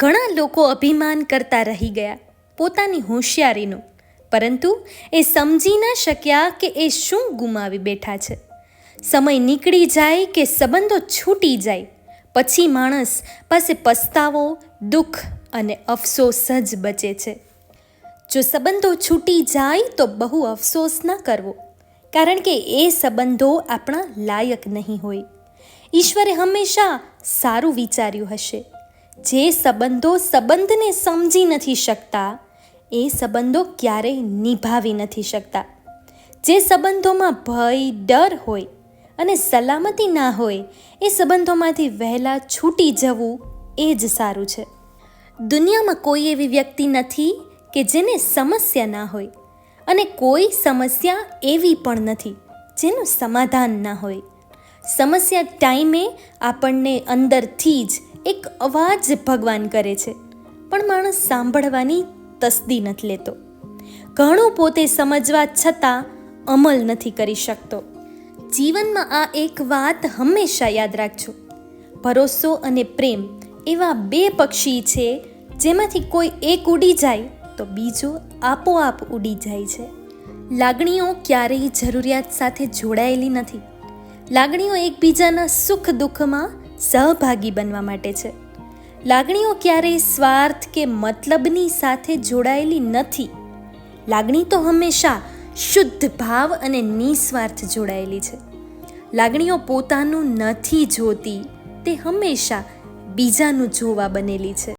ઘણા લોકો અભિમાન કરતા રહી ગયા પોતાની હોશિયારીનું. પરંતુ એ સમજી ન શક્યા કે એ શું ગુમાવી બેઠા છે. સમય નીકળી જાય કે સંબંધો છૂટી જાય. પછી માણસ પાસે પસ્તાવો, દુઃખ અને અફસોસ જ બચે છે. જો સંબંધો છૂટી જાય તો બહુ અફસોસ ન કરવો. કારણ કે એ સંબંધો આપણા લાયક નહીં હોય. ઈશ્વરે હંમેશા સારું વિચાર્યું હશે. જે સંબંધો સંબંધને સમજી નથી શકતા, એ સંબંધો ક્યારેય નિભાવી નથી શકતા. જે સંબંધોમાં ભય, ડર હોય અને સલામતી ના હોય, એ સંબંધોમાંથી વહેલા છૂટી જવું એ જ સારું છે. દુનિયામાં કોઈ એવી વ્યક્તિ નથી કે જેને સમસ્યા ના હોય અને કોઈ સમસ્યા એવી પણ નથી જેનું સમાધાન ના હોય. સમસ્યા ટાઈમે આપણને અંદરથી જ એક અવાજ ભગવાન કરે છે. પણ માણસ સાંભળવાની તસ્દી નથી લેતો. ઘણું પોતે સમજવા છતાં અમલ નથી કરી શકતો. જીવનમાં આ એક વાત હંમેશા યાદ રાખજો. ભરોસો અને પ્રેમ એવા બે પક્ષી છે, જેમાંથી કોઈ એક ઉડી જાય તો બીજો આપોઆપ ઉડી જાય છે. લાગણીઓ ક્યારેય જરૂરિયાત સાથે જોડાયેલી નથી. લાગણીઓ એકબીજાના સુખ દુઃખમાં સહભાગી બનવા માટે છે. લાગણીઓ ક્યારેય સ્વાર્થ કે મતલબની સાથે જોડાયેલી નથી. લાગણી તો હંમેશા શુદ્ધ ભાવ અને નિસ્વાર્થ જોડાયેલી છે. લાગણીઓ પોતાનું નથી જોતી, તે હંમેશા બીજાનું જોવા બનેલી છે.